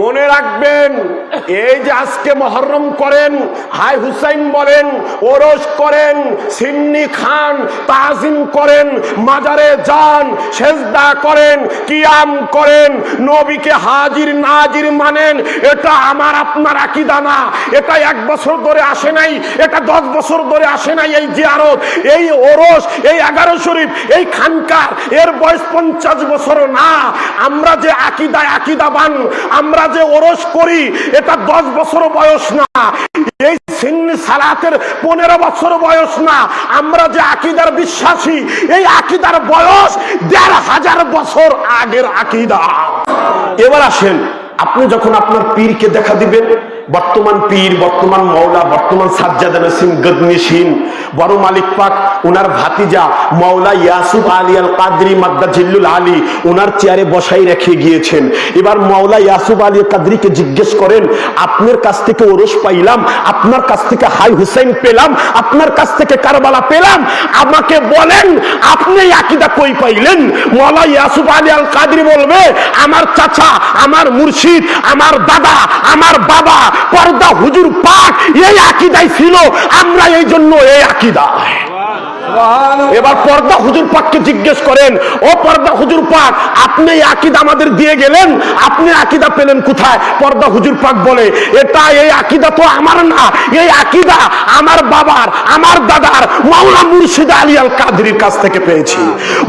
মনে রাখবেন, এই যে আজকে মহরম করেন, হাই হুসাইন বলেন, ওরস করেন, সিন্নি খান, তাজিম করেন, মাজারে যান, সেজদা করেন, কিয়াম করেন, নবীকে হাজির নাজির মানেন, এটা আমার আপনার আকিদা না, এটা এক বছর ধরে আসে নাই, এটা দশ বছর ধরে আসে নাই এই জিয়ারত, এই ওরস, এই এগারো শরীফ, এই খানকার, এর বয়স পঞ্চাশ বছর না, আমরা যে আকিদায় আকিদাবান, আমরা যে ওরস করি, এটা দশ বছর বয়স না। এই সিন্নি সালাতের পনেরো বছর বয়স না। আমরা যে আকিদার বিশ্বাসী, এই আকিদার বয়স দেড় হাজার বছর আগের আকিদা। এবার আসেন আপনি যখন আপনার পীরকে দেখা দিবেন, বর্তমান পীর, বর্তমান মৌলা বর্তমান সাজ্জাদ নসিম গদনিসিন, বড় মালিক পাক ওনার ভাতিজা মৌলা ইয়াসুফ আলী আল কাদরি মাদ্দা জিল্লুল আলী ওনার চেয়ারে বসাই রেখে গিয়েছেন। এবার মৌলা ইয়াসুফ আলী কাদরিকে জিজ্ঞেস করেন, আপনার কাছ থেকে ওরস পাইলাম, আপনার কাছ থেকে হাই হুসাইন পেলাম, আপনার কাছ থেকে কারবালা পেলাম, আমাকে বলেন, আপনি আকিদা কই পাইলেন? মৌলা ইয়াসুফ আলী আল কাদরি বলবে, আমার চাচা, আমার মুর্শিদ। আমার দাদা, আমার বাবা, পর্দা, হুজুর পাক, এই আকিদাই ছিল। আমরা এই জন্য এই আকিদায়। এবার পর্দা হুজুর পাককে জিজ্ঞেস করেন, ও পর্দা হুজুর পাক, আপনি এই আকিদা আমাদের দিয়ে গেলেন? আপনি আকিদা পেলেন কোথায়? পর্দা হুজুর পাক বলে, এটা এই আকিদা তো আমার না। এই আকিদা আমার বাবার আমার দাদার মাওলা মুর্শিদ আলী আল কাদরির কাছ থেকে পেয়েছি।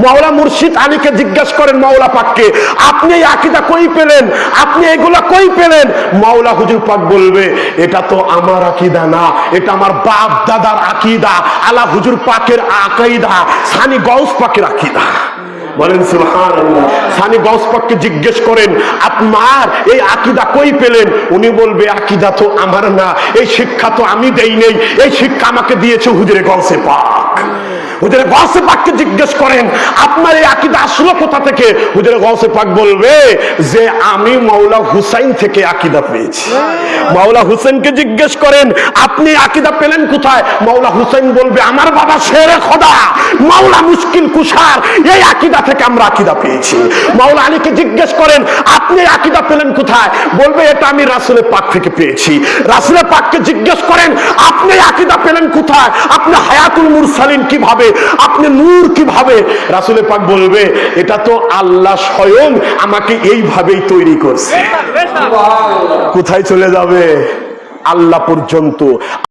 মাওলা মুর্শিদ আলীকে জিজ্ঞেস করেন, মাওলা পাককে, আপনি এই আকিদা কই পেলেন? আপনি এগুলা কই পেলেন? মাওলা হুজুর পাক বলবে, এটা তো আমার আকিদা না, এটা আমার বাপ দাদার আকিদা। আলা হুজুর পাকের আকাইদা সানি গৌস পাকের আকিদা। বলেন, সুবহানাল্লাহ। সানি গৌস পাককে জিজ্ঞেস করেন, আপনার এই আকিদা কই পেলেন? উনি বলবে, আকিদা তো আমার না, এই শিক্ষা তো আমি দেই নেই, এই শিক্ষা আমাকে দিয়েছে হুজুরে গলসে পাক। হুজুরে গৌসে পাককে জিজ্ঞেস করেন, আপনার এই আকিদা আসলো কোথা থেকে? হুজুরে গৌসে পাক বলবে, যে আমি মাওলা হুসাইন থেকে আকিদা পেয়েছি। মাওলা হুসেনকে জিজ্ঞেস করেন, আপনি আকিদা পেলেন কোথায়? মাওলা হুসেন বলবে, আমার বাবা শেরে খোদা, মাওলা মুশকিল কুষার, এই আকিদা থেকে আমরা আকিদা পেয়েছি। মাওলা আলীকে জিজ্ঞেস করেন, আপনি আকিদা পেলেন কোথায়? বলবে, এটা আমি রাসুলের পাক থেকে পেয়েছি। রাসুলের পাককে জিজ্ঞেস করেন পেলেন কোথায়? আপনি হায়াতুল মুরসালিন কীভাবে? আপনি নূর কীভাবে? রাসুলের পাক বলবে এটা তো আল্লাহ স্বয়ং আমাকে এইভাবেই তৈরি করছে। কোথায় চলে যাবে? আল্লাহ পর্যন্ত।